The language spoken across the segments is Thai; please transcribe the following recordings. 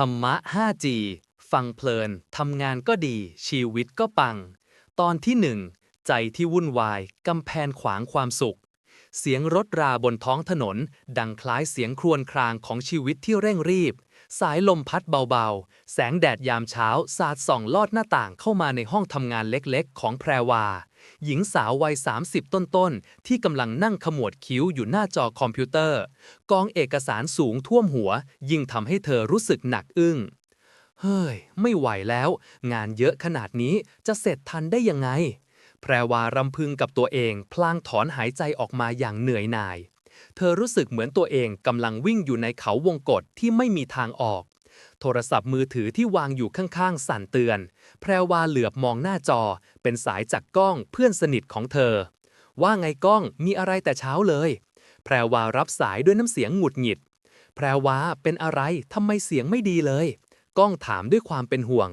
ธรรมะ 5G ฟังเพลิน ทำงานก็ดี ชีวิตก็ปัง ตอนที่หนึ่งใจที่วุ่นวาย กำแพงขวางความสุข เสียงรถราบนท้องถนน ดังคล้ายเสียงครวญครางของชีวิตที่เร่งรีบ สายลมพัดเบาๆ แสงแดดยามเช้า สาดส่องลอดหน้าต่างเข้ามาในห้องทำงานเล็กๆ ของแพรวา หญิงสาววัย 30 ต้นๆ ที่กำลังนั่งขมวดคิ้วอยู่หน้าจอคอมพิวเตอร์ กองเอกสารสูงท่วมหัว ยิ่งทำให้เธอรู้สึกหนักอึ้ง เฮ้ย ไม่ไหวแล้ว งานเยอะขนาดนี้จะเสร็จทันได้ยังไง แพรวารำพึงกับตัวเอง พลางถอนหายใจออกมาอย่างเหนื่อยหน่าย เธอรู้สึกเหมือนตัวเองกำลังวิ่งอยู่ในเขาวงกฏที่ไม่มีทางออก โทรศัพท์มือถือที่วางอยู่ข้างๆ สั่นเตือน แพรวาเหลือบมองหน้าจอ เป็นสายจากก้องเพื่อนสนิทของเธอ ว่าไงก้องมีอะไรแต่เช้าเลย แพรวารับสายด้วยน้ำเสียงหงุดหงิด แพรวาเป็นอะไรทำไมเสียงไม่ดีเลย ก้องถามด้วยความเป็นห่วง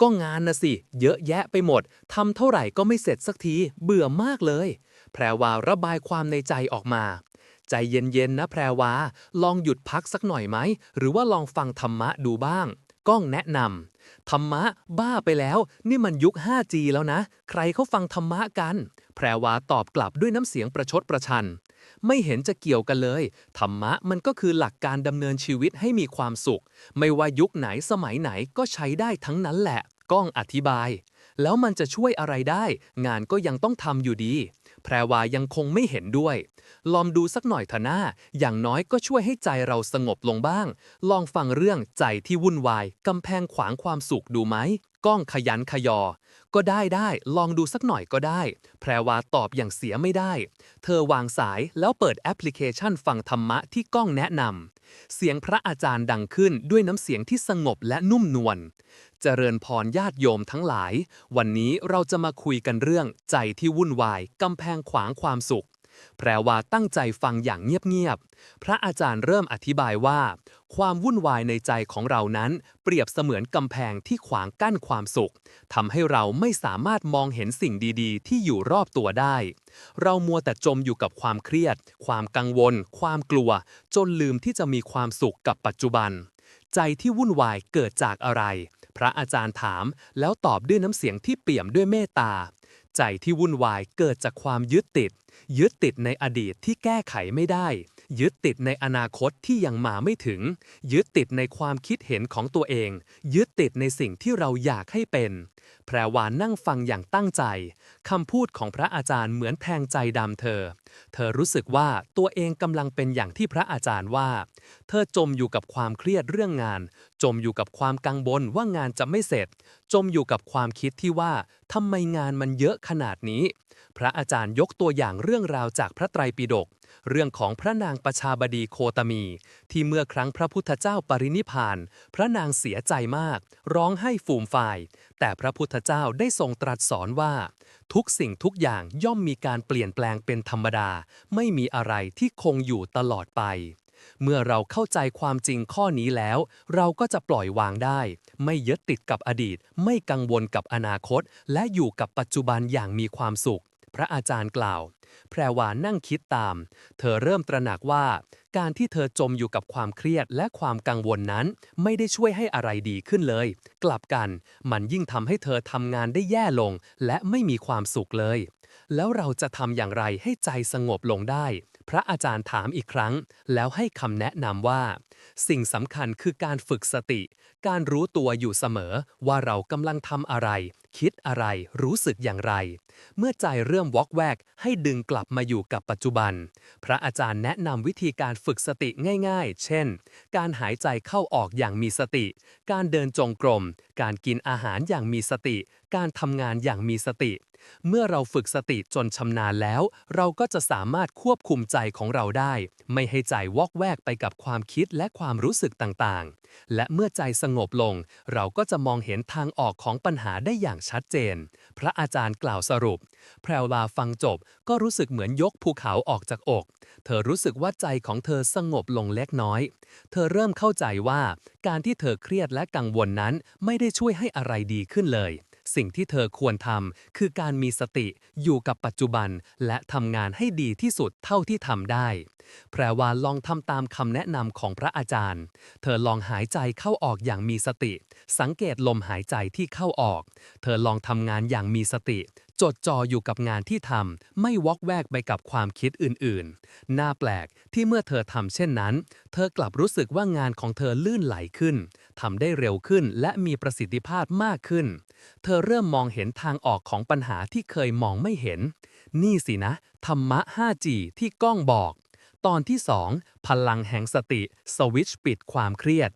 ก็งานนะสิ เยอะแยะไปหมดทำเท่าไหร่ก็ไม่เสร็จสักทีเบื่อมากเลย แพรวาระบายความในใจออกมา ใจเย็นๆนะแพรวาลองหยุดพักสักหน่อยไหม หรือว่าลองฟังธรรมะดูบ้าง ก้องแนะนำธรรมะบ้าไปแล้ว นี่มันยุค 5G แล้วนะ ใครเขาฟังธรรมะกัน แพรวาตอบกลับด้วยน้ำเสียงประชดประชัน ไม่เห็นจะเกี่ยวกันเลย ธรรมะมันก็คือหลักการดำเนินชีวิตให้มีความสุข ไม่ว่ายุคไหนสมัยไหนก็ใช้ได้ทั้งนั้นแหละ ก้องอธิบาย แล้วมันจะช่วยอะไรได้ งานก็ยังต้องทำอยู่ดี แพรวายังคงไม่เห็นด้วย ลองดูสักหน่อยเถอะหน้า อย่างน้อยก็ช่วยให้ใจเราสงบลงบ้าง ลองฟังเรื่องใจที่วุ่นวายกำแพงขวางความสุขดูไหมก้องขยันขยอ ก็ได้ได้ ลองดูสักหน่อยก็ได้ แพรวาตอบอย่างเสียไม่ได้ เธอวางสายแล้วเปิดแอปพลิเคชันฟังธรรมะที่ก้องแนะนำ เสียงพระอาจารย์ดังขึ้นด้วยน้ำเสียงที่สงบและนุ่มนวล เจริญพรญาติโยมทั้งหลาย วันนี้เราจะมาคุยกันเรื่องใจที่วุ่นวาย กำแพงขวางความสุข แพรว่าตั้งใจฟังอย่างเงียบๆ พระอาจารย์เริ่มอธิบายว่า ความวุ่นวายในใจของเรานั้น เปรียบเสมือนกำแพงที่ขวางกั้นความสุขทำให้เราไม่สามารถมองเห็นสิ่งดีๆ ที่อยู่รอบตัวได้ เรามัวแต่จมอยู่กับความเครียด ความกังวล ความกลัว จนลืมที่จะมีความสุขกับปัจจุบัน ใจที่วุ่นวายเกิดจากอะไร พระอาจารย์ถาม แล้วตอบด้วยน้ำเสียงที่เปี่ยมด้วยเมตตา ใจที่วุ่นวายเกิดจากความยึดติด ยึดติดในอดีตที่แก้ไขไม่ได้ ยึดติดในอนาคตที่ยังมาไม่ถึง ยึดติดในความคิดเห็นของตัวเอง ยึดติดในสิ่งที่เราอยากให้เป็น แพรวานั่งฟังอย่างตั้งใจคำพูดของพระอาจารย์เหมือนแทงใจดำเธอ เธอรู้สึกว่าตัวเองกำลังเป็นอย่างที่พระอาจารย์ว่า เธอจมอยู่กับความเครียดเรื่องงาน จมอยู่กับความกังวลว่างานจะไม่เสร็จ จมอยู่กับความคิดที่ว่าทำไมงานมันเยอะขนาดนี้ พระอาจารย์ยกตัวอย่างเรื่องราวจากพระไตรปิฎกเรื่องของพระนางประชาบดีโคตมี ที่เมื่อครั้งพระพุทธเจ้าปรินิพาน พระนางเสียใจมาก ร้องไห้ฟูมฟาย แต่พระพุทธเจ้าได้ทรงตรัสสอนว่า ทุกสิ่งทุกอย่างย่อมมีการเปลี่ยนแปลงเป็นธรรมดา ไม่มีอะไรที่คงอยู่ตลอดไป เมื่อเราเข้าใจความจริงข้อนี้แล้ว เราก็จะปล่อยวางได้ ไม่ยึดติดกับอดีต ไม่กังวลกับอนาคต และอยู่กับปัจจุบันอย่างมีความสุข พระอาจารย์กล่าว แพรวานั่งคิดตาม เธอเริ่มตระหนักว่า การที่เธอจมอยู่กับความเครียดและความกังวลนั้น ไม่ได้ช่วยให้อะไรดีขึ้นเลย กลับกันมันยิ่งทำให้เธอทำงานได้แย่ลง และไม่มีความสุขเลย แล้วเราจะทำอย่างไรให้ใจสงบลงได้ พระอาจารย์ถามอีกครั้ง แล้วให้คำแนะนำว่า สิ่งสำคัญคือการฝึกสติ การรู้ตัวอยู่เสมอว่าเรากำลังทำอะไรคิดอะไรรู้สึกอย่างไร เมื่อใจเริ่มวอกแวก ให้ดึงกลับมาอยู่กับปัจจุบัน พระอาจารย์แนะนำวิธีการฝึกสติง่ายๆ เช่น การหายใจเข้าออกอย่างมีสติ การเดินจงกรม การกินอาหารอย่างมีสติ การทำงานอย่างมีสติ เมื่อเราฝึกสติจนชำนาญแล้ว เราก็จะสามารถควบคุมใจของเราได้ ไม่ให้ใจวอกแวกไปกับความคิดและความรู้สึกต่างๆ และเมื่อใจสงบลง เราก็จะมองเห็นทางออกของปัญหาได้อย่างชัดเจน พระอาจารย์กล่าวสรุป แพรวลาฟังจบก็รู้สึกเหมือนยกภูเขาออกจากอก เธอรู้สึกว่าใจของเธอสงบลงเล็กน้อย เธอเริ่มเข้าใจว่าการที่เธอเครียดและกังวลนั้นไม่ได้ช่วยให้อะไรดีขึ้นเลย สิ่งที่เธอควรทำคือการมีสติอยู่กับปัจจุบัน และทำงานให้ดีที่สุดเท่าที่ทำได้ แพรวาลองทำตามคำแนะนำของพระอาจารย์ เธอลองหายใจเข้าออกอย่างมีสติ สังเกตลมหายใจที่เข้าออก เธอลองทำงานอย่างมีสติ จดจ่ออยู่กับงานที่ทำไม่วอกแวกไปกับความคิดอื่นๆ น่าแปลกที่เมื่อเธอทำเช่นนั้น เธอกลับรู้สึกว่างานของเธอลื่นไหลขึ้นทำได้เร็วขึ้นและมีประสิทธิภาพมากขึ้น เธอเริ่มมองเห็นทางออกของปัญหาที่เคยมองไม่เห็น นี่สินะ ธรรมะ 5G ที่ก้องบอก ตอนที่ 2 พลังแห่งสติ สวิตช์ปิดความเครียด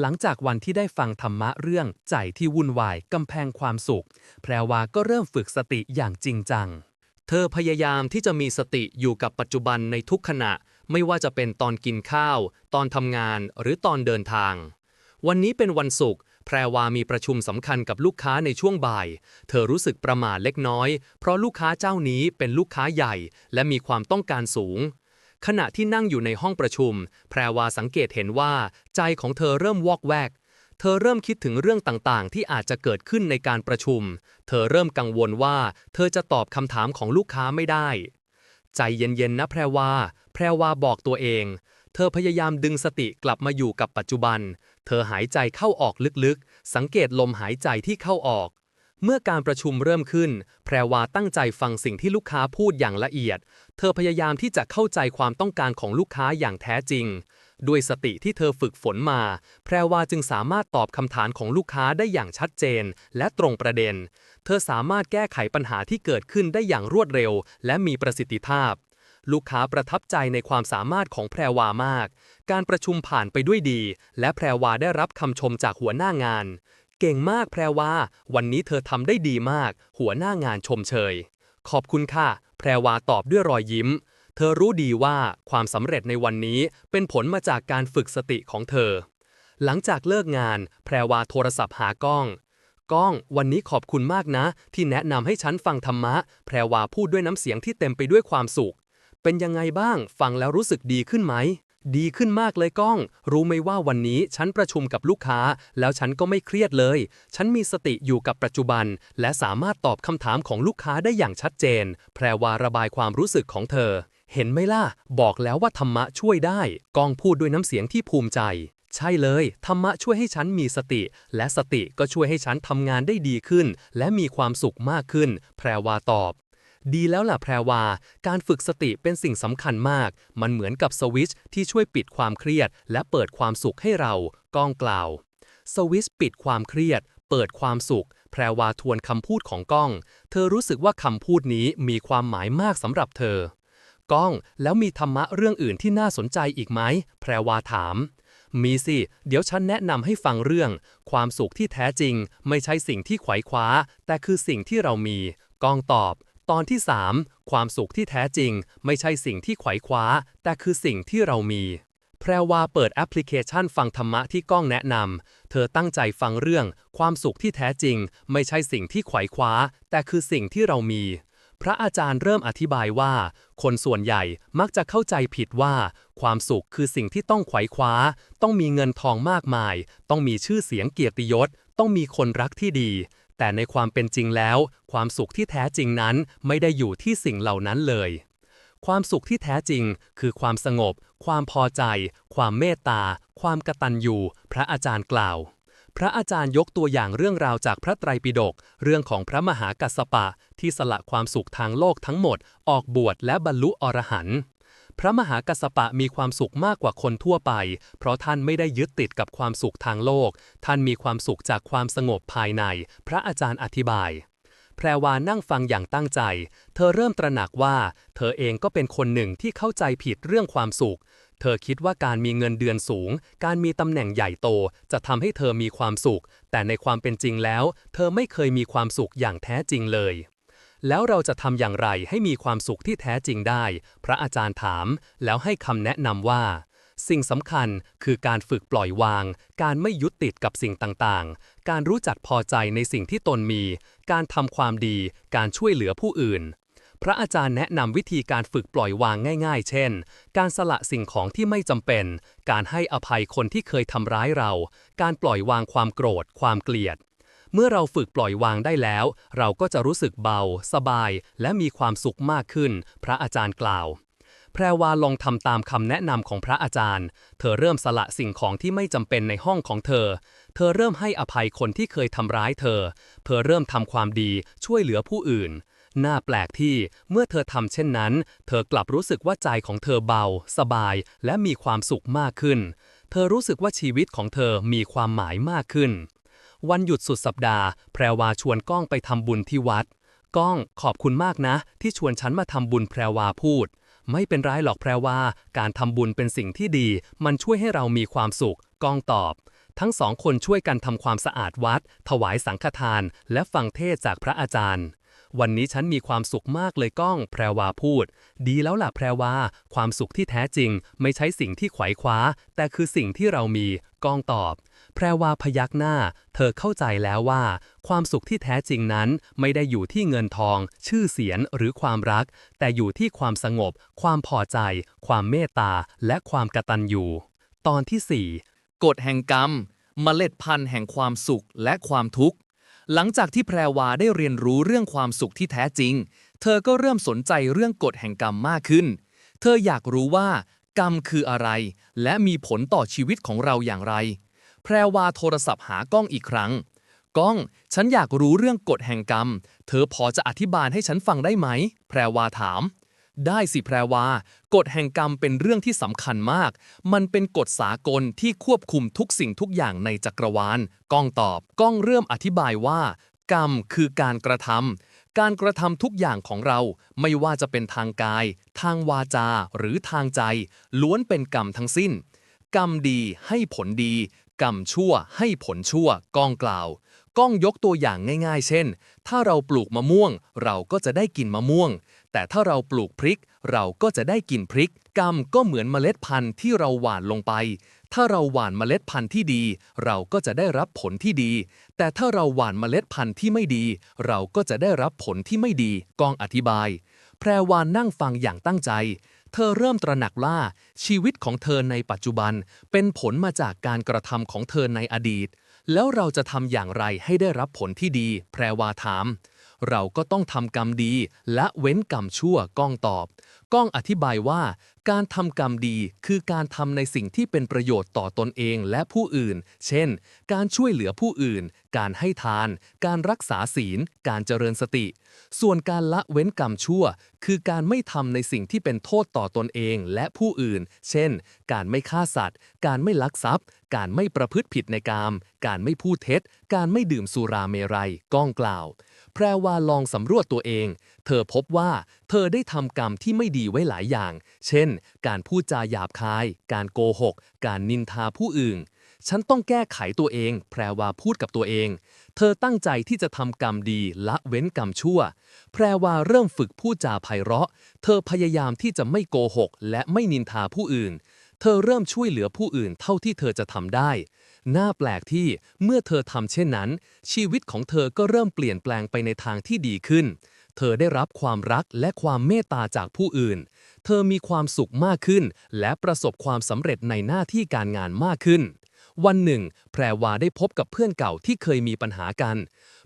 หลังจากวันที่ได้ฟังธรรมะเรื่องใจที่วุ่นวายกำแพงความสุข แพรวาก็เริ่มฝึกสติอย่างจริงจัง เธอพยายามที่จะมีสติอยู่กับปัจจุบันในทุกขณะ ไม่ว่าจะเป็นตอนกินข้าว ตอนทำงานหรือตอนเดินทาง วันนี้เป็นวันศุกร์แพรวามีประชุมสำคัญกับลูกค้าในช่วงบ่าย เธอรู้สึกประหม่าเล็กน้อย เพราะลูกค้าเจ้านี้เป็นลูกค้าใหญ่ และมีความต้องการสูง ขณะที่นั่งอยู่ในห้องประชุม แพรวาสังเกตเห็นว่า ใจของเธอเริ่มวอกแวก เธอเริ่มคิดถึงเรื่องต่างๆ ที่อาจจะเกิดขึ้นในการประชุม เธอเริ่มกังวลว่า เธอจะตอบคำถามของลูกค้าไม่ได้ ใจเย็นๆนะแพรวา แพรวาบอกตัวเอง เธอพยายามดึงสติกลับมาอยู่กับปัจจุบัน เธอหายใจเข้าออกลึกๆ สังเกตลมหายใจที่เข้าออก เมื่อการประชุมเริ่มขึ้น แพรวาตั้งใจฟังสิ่งที่ลูกค้าพูดอย่างละเอียด เธอพยายามที่จะเข้าใจความต้องการของลูกค้าอย่างแท้จริง ด้วยสติที่เธอฝึกฝนมา แพรวาจึงสามารถตอบคำถามของลูกค้าได้อย่างชัดเจน และตรงประเด็น เธอสามารถแก้ไขปัญหาที่เกิดขึ้นได้อย่างรวดเร็ว และมีประสิทธิภาพ ลูกค้าประทับใจในความสามารถของแพรวามาก การประชุมผ่านไปด้วยดี และแพรวาได้รับคำชมจากหัวหน้างาน เก่งมากแพรวาวันนี้เธอทำได้ดีมาก หัวหน้างานชมเชย ขอบคุณค่ะ แพรวาตอบด้วยรอยยิ้ม เธอรู้ดีว่าความสำเร็จในวันนี้เป็นผลมาจากการฝึกสติของเธอ หลังจากเลิกงาน แพรวาโทรศัพท์หาก้อง ก้อง วันนี้ขอบคุณมากนะ ที่แนะนำให้ฉันฟังธรรมะ แพรวาพูดด้วยน้ำเสียงที่เต็มไปด้วยความสุข เป็นยังไงบ้าง ฟังแล้วรู้สึกดีขึ้นไหม ดีขึ้นมากเลยก้อง รู้ไหมว่าวันนี้ฉันประชุมกับลูกค้า แล้วฉันก็ไม่เครียดเลย ฉันมีสติอยู่กับปัจจุบัน และสามารถตอบคำถามของลูกค้าได้อย่างชัดเจน แพรวาระบายความรู้สึกของเธอ เห็นไหมล่ะ บอกแล้วว่าธรรมะช่วยได้ ก้องพูดด้วยน้ำเสียงที่ภูมิใจ ใช่เลย ธรรมะช่วยให้ฉันมีสติ และสติก็ช่วยให้ฉันทำงานได้ดีขึ้น และมีความสุขมากขึ้น แพรวาตอบ ดีแล้วล่ะแพรวา การฝึกสติเป็นสิ่งสำคัญมาก มันเหมือนกับสวิตช์ที่ช่วยปิดความเครียด และเปิดความสุขให้เรา ก้องกล่าว สวิตช์ปิดความเครียด เปิดความสุข แพรวาทวนคำพูดของก้อง เธอรู้สึกว่าคำพูดนี้มีความหมายมากสำหรับเธอ ก้อง แล้วมีธรรมะเรื่องอื่นที่น่าสนใจอีกไหม แพรวาถามมีสิ เดี๋ยวฉันแนะนำให้ฟังเรื่อง ความสุขที่แท้จริง ไม่ใช่สิ่งที่ไขว่คว้า แต่คือสิ่งที่เรามีก้องตอบ ตอนที่ 3 ความสุขที่แท้จริง ไม่ใช่สิ่งที่ไขว่คว้า แต่คือสิ่งที่เรามี แพรวาเปิดแอปพลิเคชันฟังธรรมะที่ก้องแนะนำ เธอตั้งใจฟังเรื่อง ความสุขที่แท้จริง ไม่ใช่สิ่งที่ไขว่คว้า แต่คือสิ่งที่เรามี พระอาจารย์เริ่มอธิบายว่า คนส่วนใหญ่มักจะเข้าใจผิดว่า ความสุขคือสิ่งที่ต้องไขว่คว้า ต้องมีเงินทองมากมาย ต้องมีชื่อเสียงเกียรติยศ ต้องมีคนรักที่ดี แต่ในความเป็นจริงแล้ว ความสุขที่แท้จริงนั้นไม่ได้อยู่ที่สิ่งเหล่านั้นเลย ความสุขที่แท้จริง คือความสงบ ความพอใจ ความเมตตา ความกตัญญูพระอาจารย์กล่าว พระอาจารย์ยกตัวอย่างเรื่องราวจากพระไตรปิฎกเรื่องของพระมหากัสสปะที่สละความสุขทางโลกทั้งหมด ออกบวชและบรรลุอรหันต์ พระมหากัสสปะมีความสุขมากกว่าคนทั่วไป เพราะท่านไม่ได้ยึดติดกับความสุขทางโลก ท่านมีความสุขจากความสงบภายใน พระอาจารย์อธิบาย แพรวานั่งฟังอย่างตั้งใจ เธอเริ่มตระหนักว่า เธอเองก็เป็นคนหนึ่งที่เข้าใจผิดเรื่องความสุข เธอคิดว่าการมีเงินเดือนสูง การมีตำแหน่งใหญ่โต จะทำให้เธอมีความสุข แต่ในความเป็นจริงแล้ว เธอไม่เคยมีความสุขอย่างแท้จริงเลย แล้วเราจะทำอย่างไรให้มีความสุขที่แท้จริงได้ พระอาจารย์ถาม แล้วให้คำแนะนำว่า สิ่งสำคัญคือการฝึกปล่อยวาง การไม่ยึดติดกับสิ่งต่างๆ การรู้จักพอใจในสิ่งที่ตนมี การทำความดี การช่วยเหลือผู้อื่นพระอาจารย์แนะนำวิธีการฝึกปล่อยวางง่าย ๆ เช่น การสละสิ่งของที่ไม่จำเป็น การให้อภัยคนที่เคยทำร้ายเรา การปล่อยวางความโกรธ ความเกลียด เมื่อเราฝึกปล่อยวางได้แล้ว เราก็จะรู้สึกเบา สบาย และมีความสุขมากขึ้น พระอาจารย์กล่าว แพรวาลองทำตามคำแนะนำของพระอาจารย์ เธอเริ่มสละสิ่งของที่ไม่จำเป็นในห้องของเธอ เธอเริ่มให้อภัยคนที่เคยทำร้ายเธอ เธอเริ่มทำความดีช่วยเหลือผู้อื่นน่าแปลกที่เมื่อเธอทำเช่นนั้น เธอกลับรู้สึกว่าใจของเธอเบา สบาย และมีความสุขมากขึ้น เธอรู้สึกว่าชีวิตของเธอมีความหมายมากขึ้น วันหยุดสุดสัปดาห์ แพรวาชวนก้องไปทำบุญที่วัด ก้องขอบคุณมากนะ ที่ชวนฉันมาทำบุญแพรวาพูด ไม่เป็นไรหรอกแพรวาการทำบุญเป็นสิ่งที่ดี มันช่วยให้เรามีความสุข ก้องตอบ ทั้งสองคนช่วยกันทำความสะอาดวัด ถวายสังฆทาน และฟังเทศจากพระอาจารย์วันนี้ฉันมีความสุขมากเลยก้อง แพรวาพูด ดีแล้วล่ะแพรวา ความสุขที่แท้จริง ไม่ใช่สิ่งที่ไขว่คว้า แต่คือสิ่งที่เรามี ก้องตอบ แพรวาพยักหน้า เธอเข้าใจแล้วว่า ความสุขที่แท้จริงนั้นไม่ได้อยู่ที่เงินทอง ชื่อเสียงหรือความรัก แต่อยู่ที่ความสงบ ความพอใจ ความเมตตา และความกตัญญูตอนที่ 4 กฎแห่งกรรมเมล็ดพันธุ์แห่งความสุขและความทุกข์ หลังจากที่แพรวาได้เรียนรู้เรื่องความสุขที่แท้จริง เธอก็เริ่มสนใจเรื่องกฎแห่งกรรมมากขึ้น เธออยากรู้ว่า กรรมคืออะไร และมีผลต่อชีวิตของเราอย่างไร แพรวาโทรศัพท์หาก้องอีกครั้ง ก้อง ฉันอยากรู้เรื่องกฎแห่งกรรม เธอพอจะอธิบายให้ฉันฟังได้ไหม แพรวาถาม ได้สิแพรวากฎแห่งกรรมเป็นเรื่องที่สำคัญมาก มันเป็นกฎสากลที่ควบคุมทุกสิ่งทุกอย่างในจักรวาล ก้องตอบ ก้องเริ่มอธิบายว่า กรรมคือการกระทำ การกระทำทุกอย่างของเรา ไม่ว่าจะเป็นทางกาย ทางวาจา หรือทางใจ ล้วนเป็นกรรมทั้งสิ้น กรรมดีให้ผลดี กรรมชั่วให้ผลชั่วก้องกล่าวก้องยกตัวอย่างง่าย ๆ เช่น ถ้าเราปลูกมะม่วง เราก็จะได้กินมะม่วง แต่ถ้าเราปลูกพริก เราก็จะได้กินพริก กรรมก็เหมือนเมล็ดพันธุ์ที่เราหว่านลงไป ถ้าเราหว่านเมล็ดพันธุ์ที่ดี เราก็จะได้รับผลที่ดี แต่ถ้าเราหว่านเมล็ดพันธุ์ที่ไม่ดี เราก็จะได้รับผลที่ไม่ดีกองอธิบาย แพรวานนั่งฟังอย่างตั้งใจ เธอเริ่มตระหนักว่าชีวิตของเธอในปัจจุบัน เป็นผลมาจากการกระทำของเธอในอดีต แล้วเราจะทำอย่างไรให้ได้รับผลที่ดี แพรวาถาม เราก็ต้องทำกรรมดีและเว้นกรรมชั่วก้องตอบ ก้องอธิบายว่า การทำกรรมดีคือการทำในสิ่งที่เป็นประโยชน์ต่อตนเองและผู้อื่น เช่น การช่วยเหลือผู้อื่น การให้ทาน การรักษาศีล การเจริญสติ ส่วนการละเว้นกรรมชั่ว คือการไม่ทำในสิ่งที่เป็นโทษต่อตนเองและผู้อื่น เช่น การไม่ฆ่าสัตว์ การไม่ลักทรัพย์ การไม่ประพฤติผิดในกาม การไม่พูดเท็จ การไม่ดื่มสุราเมรัย ก้องกล่าว แพรวาลองสำรวจตัวเอง เธอพบว่าเธอได้ทำกรรมที่ไม่ดีไว้หลายอย่าง เช่น การพูดจาหยาบคาย การโกหก การนินทาผู้อื่น ฉันต้องแก้ไขตัวเอง แพรวาพูดกับตัวเอง เธอตั้งใจที่จะทำกรรมดีละเว้นกรรมชั่ว แพรวาเริ่มฝึกพูดจาไพเราะ เธอพยายามที่จะไม่โกหก และไม่นินทาผู้อื่น เธอเริ่มช่วยเหลือผู้อื่นเท่าที่เธอจะทำได้ น่าแปลกที่เมื่อเธอทำเช่นนั้น ชีวิตของเธอก็เริ่มเปลี่ยนแปลงไปในทางที่ดีขึ้น เธอได้รับความรักและความเมตตาจากผู้อื่น เธอมีความสุขมากขึ้น และประสบความสำเร็จในหน้าที่การงานมากขึ้น วันหนึ่ง แพรวาได้พบกับเพื่อนเก่าที่เคยมีปัญหากัน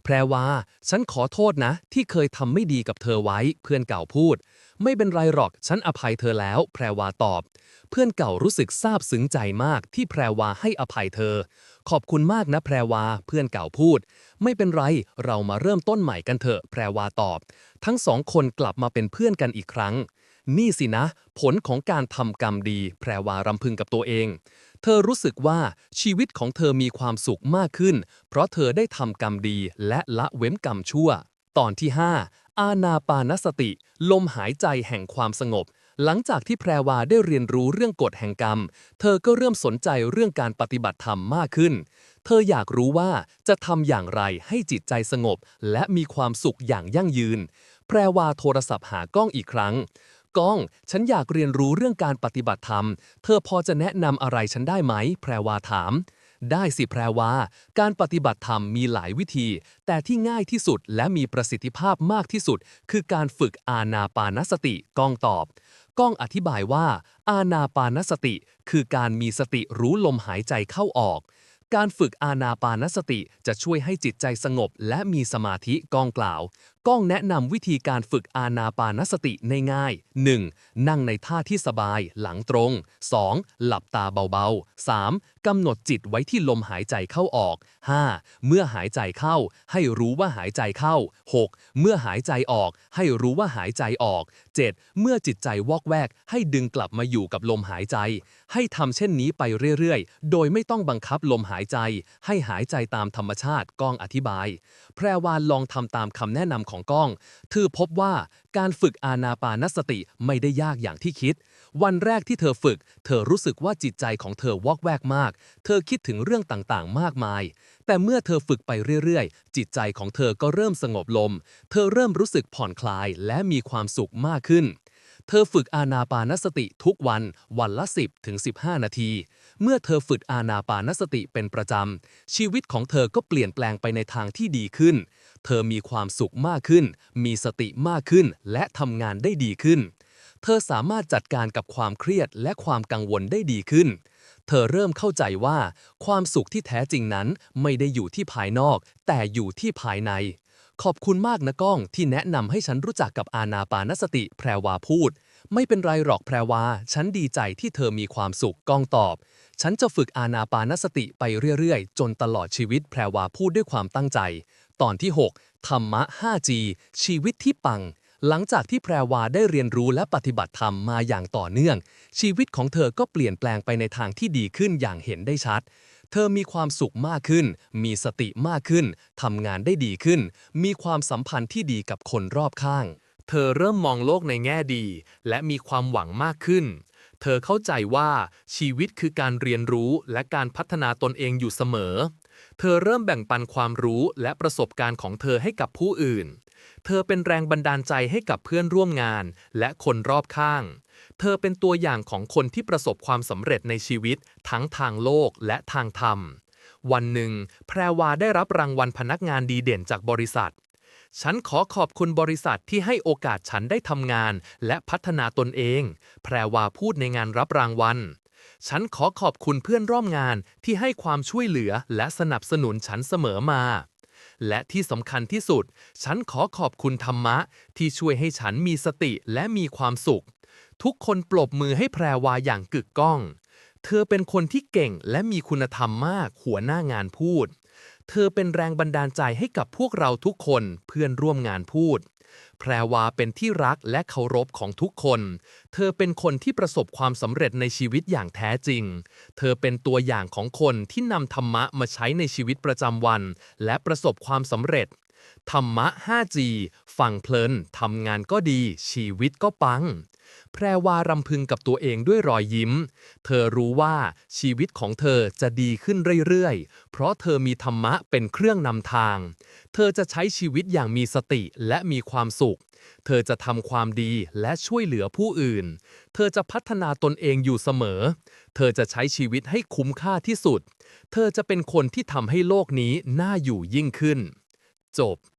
แพรวา ฉันขอโทษนะ ที่เคยทำไม่ดีกับเธอไว้ เพื่อนเก่าพูด ไม่เป็นไรหรอก ฉันอภัยเธอแล้ว แพรวาตอบ เพื่อนเก่ารู้สึกซาบซึ้งใจมากที่แพรวาให้อภัยเธอ ขอบคุณมากนะแพรวา เพื่อนเก่าพูด ไม่เป็นไร เรามาเริ่มต้นใหม่กันเถอะ แพรวาตอบ ทั้งสองคนกลับมาเป็นเพื่อนกันอีกครั้งนี่สินะ ผลของการทำกรรมดี แพรวารำพึงกับตัวเอง เธอรู้สึกว่าชีวิตของเธอมีความสุขมากขึ้น เพราะเธอได้ทำกรรมดีและละเว้นกรรมชั่ว ตอนที่ 5 อาณาปานสติ ลมหายใจแห่งความสงบ หลังจากที่แพรวาได้เรียนรู้เรื่องกฎแห่งกรรม เธอก็เริ่มสนใจเรื่องการปฏิบัติธรรมมากขึ้น เธออยากรู้ว่าจะทำอย่างไรให้จิตใจสงบ และมีความสุขอย่างยั่งยืน แพรวาโทรศัพท์หากล้องอีกครั้ง ก้อง ฉันอยากเรียนรู้เรื่องการปฏิบัติธรรม เธอพอจะแนะนำอะไรฉันได้ไหม แพรวาถาม ได้สิแพรวา การปฏิบัติธรรมมีหลายวิธี แต่ที่ง่ายที่สุดและมีประสิทธิภาพมากที่สุด คือการฝึกอาณาปานสติ ก้องตอบ ก้องอธิบายว่า อาณาปานสติ คือการมีสติรู้ลมหายใจเข้าออกการฝึกอานาปานสติจะช่วยให้จิตใจสงบและมีสมาธิกองกล่าวก้องแนะนำวิธีการฝึกอานาปานสติในง่าย 1. นั่งในท่าที่สบายหลังตรง 2. หลับตาเบาๆ 3. กำหนดจิตไว้ที่ลมหายใจเข้าออก 5. เมื่อหายใจเข้า ให้รู้ว่าหายใจเข้า 6. เมื่อหายใจออก ให้รู้ว่าหายใจออก 7. เมื่อจิตใจวอกแวก ให้ดึงกลับมาอยู่กับลมหายใจ ให้ทำเช่นนี้ไปเรื่อยๆ โดยไม่ต้องบังคับลมหายใจ ให้หายใจตามธรรมชาติก้องอธิบาย แพรวานลองทำตามคำแนะนำของก้อง เธอพบว่าการฝึกอานาปานสติไม่ได้ยากอย่างที่คิด วันแรกที่เธอฝึก เธอรู้สึกว่าจิตใจของเธอวอกแวกมาก เธอคิดถึงเรื่องต่างๆ มากมาย แต่เมื่อเธอฝึกไปเรื่อยๆ จิตใจของเธอก็เริ่มสงบลม เธอเริ่มรู้สึกผ่อนคลายและมีความสุขมากขึ้น เธอฝึกอานาปานสติทุกวัน วันละ 10ถึง15 นาที เมื่อเธอฝึกอานาปานสติเป็นประจำ ชีวิตของเธอก็เปลี่ยนแปลงไปในทางที่ดีขึ้น เธอมีความสุขมากขึ้น มีสติมากขึ้น และทำงานได้ดีขึ้น เธอสามารถจัดการกับความเครียดและความกังวลได้ดีขึ้น เธอเริ่มเข้าใจว่า ความสุขที่แท้จริงนั้นไม่ได้อยู่ที่ภายนอก แต่อยู่ที่ภายใน ขอบคุณมากนะก้องที่แนะนำให้ฉันรู้จักกับอานาปานสติแพรวาพูดไม่เป็นไรหรอกแพรวา ฉันดีใจที่เธอมีความสุขก้องตอบ ฉันจะฝึกอานาปานสติไปเรื่อยๆ จนตลอดชีวิตแพรวาพูดด้วยความตั้งใจ ตอนที่ 6 ธรรมะ 5G ชีวิตที่ปัง หลังจากที่แพรวาได้เรียนรู้และปฏิบัติธรรมมาอย่างต่อเนื่อง ชีวิตของเธอก็เปลี่ยนแปลงไปในทางที่ดีขึ้นอย่างเห็นได้ชัด เธอมีความสุขมากขึ้น มีสติมากขึ้น ทำงานได้ดีขึ้น มีความสัมพันธ์ที่ดีกับคนรอบข้าง เธอเริ่มมองโลกในแง่ดี และมีความหวังมากขึ้น เธอเข้าใจว่าชีวิตคือการเรียนรู้และการพัฒนาตนเองอยู่เสมอ เธอเริ่มแบ่งปันความรู้และประสบการณ์ของเธอให้กับผู้อื่น เธอเป็นแรงบันดาลใจให้กับเพื่อนร่วมงานและคนรอบข้าง เธอเป็นตัวอย่างของคนที่ประสบความสำเร็จในชีวิตทั้งทางโลกและทางธรรม วันหนึ่ง แพรวาได้รับรางวัลพนักงานดีเด่นจากบริษัท ฉันขอขอบคุณบริษัทที่ให้โอกาสฉันได้ทำงาน และพัฒนาตนเอง แพรวาพูดในงานรับรางวัล ฉันขอขอบคุณเพื่อนร่วมงานที่ให้ความช่วยเหลือและสนับสนุนฉันเสมอมา และที่สำคัญที่สุด ฉันขอขอบคุณธรรมะ ที่ช่วยให้ฉันมีสติและมีความสุข ทุกคนปรบมือให้แพรวาอย่างกึกก้อง เธอเป็นคนที่เก่งและมีคุณธรรมมากหัวหน้างานพูด เธอเป็นแรงบันดาลใจให้กับพวกเราทุกคนเพื่อนร่วมงานพูด แพรวาเป็นที่รักและเคารพของทุกคน เธอเป็นคนที่ประสบความสำเร็จในชีวิตอย่างแท้จริง เธอเป็นตัวอย่างของคนที่นำธรรมะมาใช้ในชีวิตประจำวัน และประสบความสำเร็จ ธรรมะ 5G ฟังเพลิน ทำงานก็ดี ชีวิตก็ปัง แพรวารำพึงกับตัวเองด้วยรอยยิ้ม เธอรู้ว่าชีวิตของเธอจะดีขึ้นเรื่อยๆ เพราะเธอมีธรรมะเป็นเครื่องนำทาง เธอจะใช้ชีวิตอย่างมีสติและมีความสุข เธอจะทำความดีและช่วยเหลือผู้อื่น เธอจะพัฒนาตนเองอยู่เสมอ เธอจะใช้ชีวิตให้คุ้มค่าที่สุด เธอจะเป็นคนที่ทำให้โลกนี้น่าอยู่ยิ่งขึ้น จบ